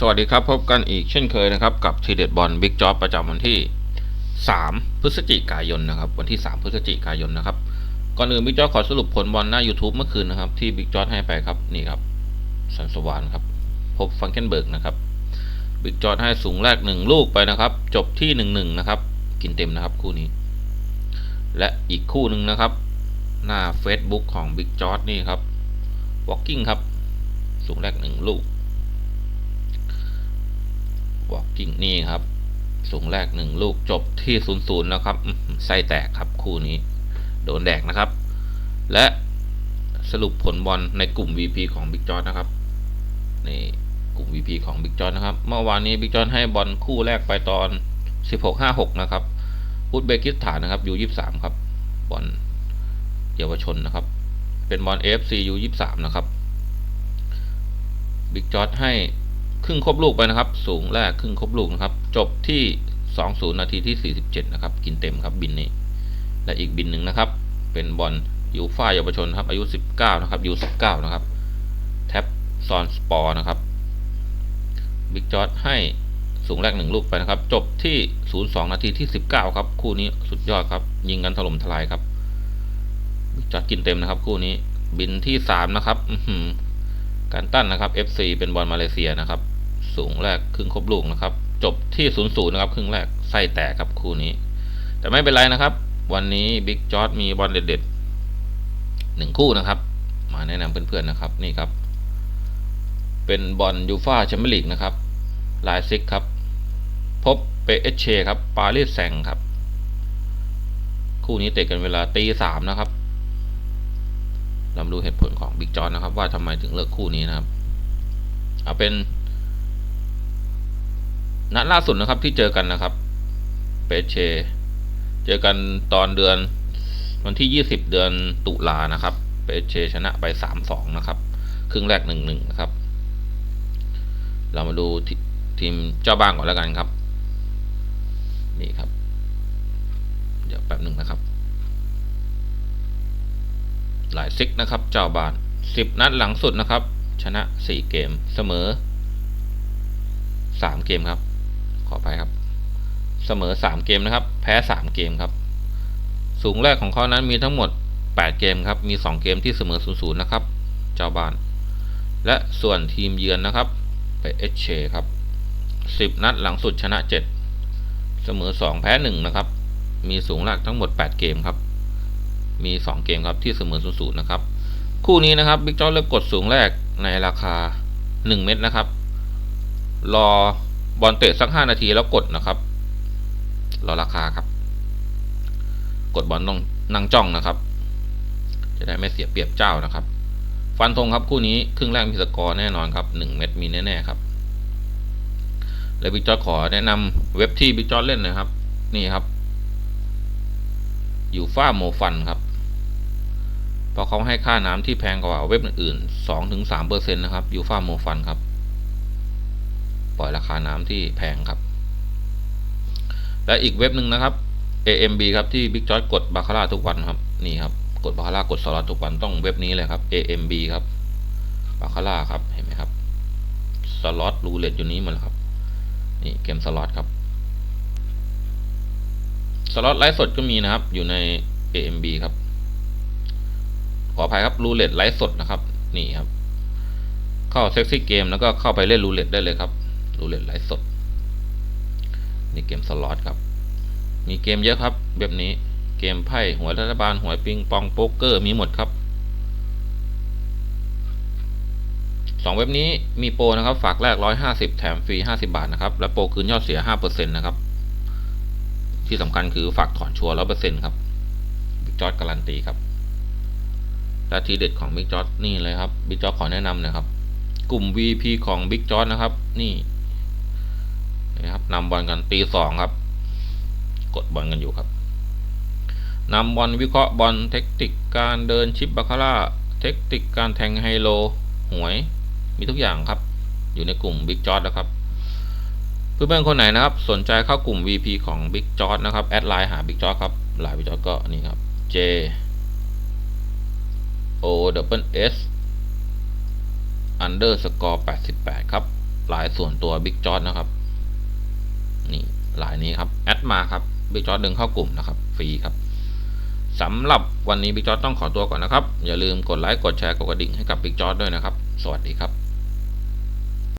สวัสดีครับ พบกันอีกเช่นเคยนะครับ กับทีเด็ดบอลบิ๊กจ็อบประจำวันที่ 3 พฤศจิกายนนะครับ วันที่ 3 พฤศจิกายนนะครับ ก่อนอื่นบิ๊กจ็อบขอสรุปผลบอลหน้า YouTube เมื่อคืนนะครับ ที่บิ๊กจ็อบให้ไปครับนี่ครับสันสวานครับ พบฟังเกนเบิร์กนะครับบิ๊กจ็อบให้สูงแรก 1 ลูกไปนะครับ จบที่ 1-1 นะครับ กินเต็มนะครับคู่นี้ และอีกคู่หนึ่งนะครับ หน้า Facebook ของบิ๊กจอร์นี่ครับ Walking ครับ สูงแรก 1 ลูก Walking นี่ครับ สูงแรก1ลูกจบที่0ูนย์นะครับไส้แตกครับคู่นี้ โดนแดกนะครับ และสรุปผลบอลในกลุ่ม VP ของบิ๊กจอร์นะครับนี่กลุ่ม VP ของบิ๊กจอร์นะครับ เมื่อวานนี้บิ๊กจอร์ให้บอลคู่แรกไปตอน 16-56 นะครับอุซเบกิสถานนะครับ U23 ครับบอลเยาวชนนะครับ เป็นบอล AFC U23 นะครับบิ๊กจอร์ให้ ครึ่งครบลูกไปนะครับ สูงแรกครึ่งครบลูกนะครับ จบที่ 20 นาทีที่ 47 นะครับ กินเต็มครับบินนี้ และอีกบินหนึ่งนะครับ เป็นบอลยูฟ่าเยาวชนครับอายุ 19 นะครับ U19 นะครับ แท็บซอนสปอร์นะครับบิ๊กจอร์ให้สูงแรกหนึ่งลูกไปนะครับ จบที่ 02 นาทีที่ 19 ครับ คู่นี้สุดยอดครับ ยิงกันถล่มทลายครับบิ๊กจอร์กินเต็มนะครับ คู่นี้บินที่ 3 นะครับการตั้นนะครับ FC เป็นบอลมาเลเซียนะครับ สูงแรกครึ่งครบลูกนะครับ จบที่0-0นย์นะครับครึ่งแรกไส้แตกครับคู่นี้ แต่ไม่เป็นไรนะครับ วันนี้บิ๊กจอร์มีบอลเด็ดๆหนึ่งคู่นะครับ มาแนะนำเพื่อนๆนะครับนี่ครับ เป็นบอลยูฟาแชมเปี้ยนลีกนะครับลายซิกครับ พบเปเอชเชครับปารีสแซงครับ คู่นี้เตะกันเวลาตีสามนะครับเรามาดูเหตุผลของบิ๊กจอนนะครับ ว่าทำไมถึงเลือกคู่นี้นะครับ เอาเป็น นัดล่าสุดนะครับที่เจอกันนะครับเปเช เจอกันตอนเดือนวันที่ 20 เดือนตุลานะครับเปเชชนะไป 3-2 นะครับ ครึ่งแรก 1-1 นะครับ เรามาดูททีมเจ้าบ้านก่อนแล้วกันครับ นี่ครับ เดี๋ยวแป๊บหนึ่งนะครับ หลายซิกนะครับ เจ้าบ้าน 10 นัดหลังสุดนะครับ ชนะ 4 เกมเสมอ 3 เกมครับ ขอไปครับ เสมอ 3 เกมนะครับ แพ้ 3 เกมครับ สูงแรกของเขานั้นมีทั้งหมด 8 เกมครับ มี 2 เกมที่เสมอ 0-0 นะครับ เจ้าบ้าน และส่วนทีมเยือนนะครับ ไปเอชเชครับ 10 นัดหลังสุดชนะ 7 เสมอ 2 แพ้ 1 นะครับ มีสูงแรกทั้งหมด 8 เกมครับ มี 2 เกมครับที่เสมอ 0-0 นะครับ คู่นี้นะครับบิ๊กจอเลือกกดสูงแรกในราคา 1 เม็ดนะครับ รอ บอลเตะสัก 5 นาทีแล้วกดนะครับรอราคาครับ กดบอลต้องนั่งจ้องนะครับ จะได้ไม่เสียเปรียบเจ้านะครับ ฟันธงครับคู่นี้ครึ่งแรกมีสกอร์แน่นอนครับ 1 เม็ดมีแน่ๆครับ และบิ๊กจอขอแนะนำเว็บที่บิ๊กจอเล่นนะครับ นี่ครับยูฟ่าโมฟันครับเพราะเขาให้ค่าน้ำที่แพงกว่าเว็บอื่นๆ2-3%นะครับยูฟ่าโมฟันครับ ปล่อยราคาน้ำที่แพงครับ และอีกเว็บหนึ่งนะครับ AMB ครับที่บิ๊กจอร์กดบาคาร่าทุกวันครับนี่ครับกดบาคาร่ากดสล็อตทุกวันต้องเว็บนี้เลยครับ AMB ครับบาคาร่าครับเห็นไหมครับสล็อตรูเล็ตอยู่นี้หมดแล้วครับนี่เกมสล็อตครับสล็อตไลฟ์สดก็มีนะครับอยู่ใน AMB ครับขออภัยครับรูเล็ตไลฟ์สดนะครับนี่ครับ เข้าเซ็กซี่เกมแล้วก็เข้าไปเล่นรูเล็ตได้เลยครับ รูเล็ตไลฟ์สด นี่เกมสล็อตครับ มีเกมเยอะครับ แบบนี้ เกมไพ่หวยรัฐบาลหวยปิงปองโป๊กเกอร์มีหมดครับสองเว็บนี้มีโปรนะครับ ฝากแรกร้อยห้าสิบแถมฟรีห้าสิบาทนะครับ และโปรคืนยอดเสียห้าเปอร์เซ็นต์นะครับ ที่สำคัญคือฝากถอนชัวร์ร้อยเปอร์เซ็นต์ครับบิ๊กจอร์ดการันตีครับและทีเด็ดของบิ๊กจอร์ดนี่เลยครับบิ๊กจอร์ดขอแนะนำนะครับ กลุ่ม VP ของบิ๊กจอร์ดนะครับ นี่ นะครับนำบอลกันตีสองครับ กดบอลกันอยู่ครับนำบอลวิเคราะห์บอลเทคนิคการเดินชิปบาคาร่าเทคนิคการแทงไฮโล หวย มีทุกอย่างครับ อยู่ในกลุ่ม Big j o r นะครับ เพื่อนๆคนไหนนะครับ สนใจเข้ากลุ่ม VP ของ Big j o r นะครับ แอดไลน์หา Big j o r ครับไลน์ Big j o r ก็นี่ครับ J O W S underscore 88 ครับลายส่วนตัวบิ๊กจอร์นะครับ นี่ลายนี้ครับแอดมาครับบิ๊กจอร์ดึงเข้ากลุ่มนะครับฟรีครับสำหรับวันนี้บิ๊กจอร์ต้องขอตัวก่อนนะครับ อย่าลืมกดไลค์กดแชร์กดกระดิ่งให้กับบิ๊กจอร์ด้วยนะครับ สวัสดีครับ